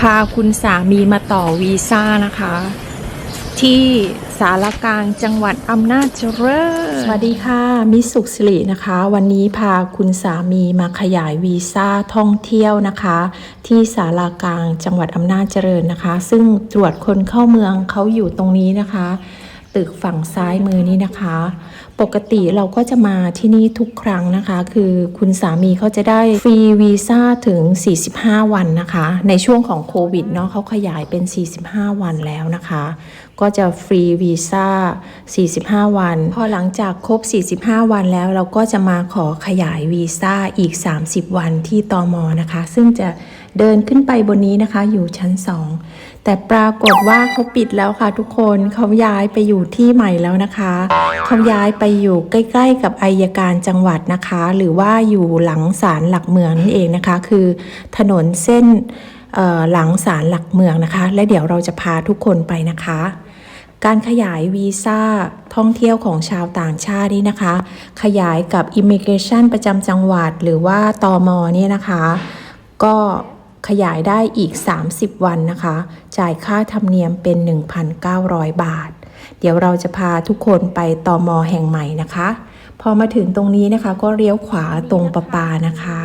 พาคุณสามีมาต่อวีซ่านะคะ ที่สารกลางจังหวัดอำนาจเจริญสวัสดีค่ะ มิสุขสิรินะคะ วันนี้พาคุณสามีมาขยายวีซ่าท่องเที่ยวนะคะ ที่สารากลางจังหวัดอำนาจเจริญนะคะ ซึ่งตรวจคนเข้าเมืองเขาอยู่ตรงนี้นะคะ ตึกฝั่งซ้ายมือนี้นะคะ ปกติเราก็จะมาที่นี่ทุกครั้งนะคะ คือคุณสามีเขาจะได้ฟรีวีซ่าถึง 45 วันนะคะ ในช่วงของโควิดเนาะเขาขยายเป็น 45 วันแล้วนะคะ ก็จะฟรีวีซ่า 45 วัน พอหลังจากครบ 45 วันแล้วเราก็จะมาขอขยายวีซ่าอีก 30 วันที่ตอมอนะคะ ซึ่งจะ เดินขึ้นไปบนนี้นะคะ อยู่ชั้น 2 แต่ปรากฏว่าเขาปิดแล้วค่ะทุกคนเขาย้ายไปอยู่ที่ใหม่แล้วนะคะเขาย้ายไปอยู่ใกล้ ๆ กับอายการจังหวัดนะคะ หรือว่าอยู่หลังศาลหลักเมืองนั่นเองนะคะ คือถนนเส้นหลังศาลหลักเมืองนะคะ และเดี๋ยวเราจะพาทุกคนไปนะคะ การขยายวีซ่าท่องเที่ยวของชาวต่างชาตินี่นะคะ ขยายกับ Immigration ประจำจังหวัดหรือว่าตอมเนี่ยนะคะ ก็ ขยายได้อีก 30 วันนะคะ จ่ายค่าธรรมเนียมเป็น 1,900 บาท เดี๋ยวเราจะพาทุกคนไปตอมอแห่งใหม่นะคะ พอมาถึงตรงนี้นะคะก็เลี้ยวขวาตรงประปานะคะ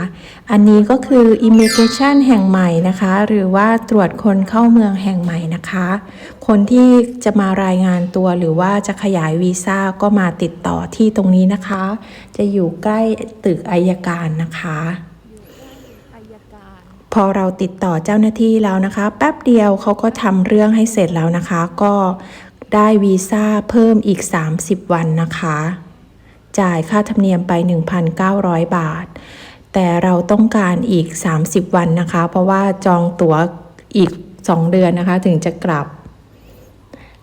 อันนี้ก็คือ Immigration แห่งใหม่นะคะ หรือว่าตรวจคนเข้าเมืองแห่งใหม่นะคะ คนที่จะมารายงานตัวหรือว่าจะขยายวีซ่าก็มาติดต่อที่ตรงนี้นะคะ จะอยู่ใกล้ตึกอายการนะคะ พอเราติดต่อเจ้าหน้าที่แล้วนะคะ แป๊บเดียวเขาก็ทำเรื่องให้เสร็จแล้วนะคะ ก็ได้วีซ่าเพิ่มอีก 30 วันนะคะ จ่ายค่าธรรมเนียมไป 1,900 บาท แต่เราต้องการอีก 30 วันนะคะ เพราะว่าจองตั๋วอีก 2 เดือนนะคะ ถึงจะกลับ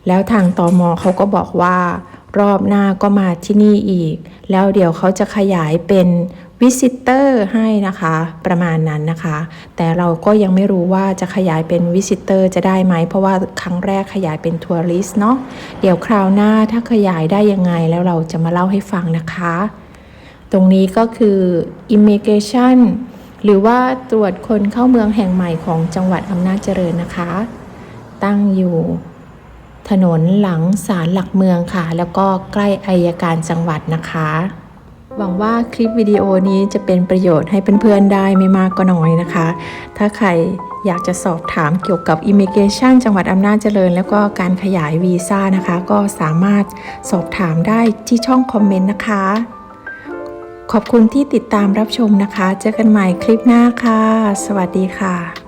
แล้วทางตอมอเขาก็บอกว่ารอบหน้าก็มาที่นี่อีก แล้วเดี๋ยวเขาจะขยายเป็น วิสิเตอร์ให้นะคะ ประมาณนั้นนะคะ แต่เราก็ยังไม่รู้ว่าจะขยายเป็นวิสิเตอร์จะได้ไหม เพราะว่าครั้งแรกขยายเป็นทัวริสเนาะเดี๋ยวคราวหน้าถ้าขยายได้ยังไงแล้วเราจะมาเล่าให้ฟังนะคะ ตรงนี้ก็คือ immigration หรือว่าตรวจคนเข้าเมืองแห่งใหม่ของจังหวัดอำนาจเจริญนะคะ ตั้งอยู่ถนนหลังศาลหลักเมืองค่ะ แล้วก็ใกล้อายการจังหวัดนะคะ หวังว่าคลิปวิดีโอนี้จะเป็นประโยชน์ให้เพื่อนๆได้ไม่มากก็น้อยนะคะ ถ้าใครอยากจะสอบถามเกี่ยวกับ Immigration จังหวัดอำนาจเจริญ แล้วก็การขยายวีซ่านะคะ ก็สามารถสอบถามได้ที่ช่องคอมเมนต์นะคะ ขอบคุณที่ติดตามรับชมนะคะ เจอกันใหม่คลิปหน้าค่ะ สวัสดีค่ะ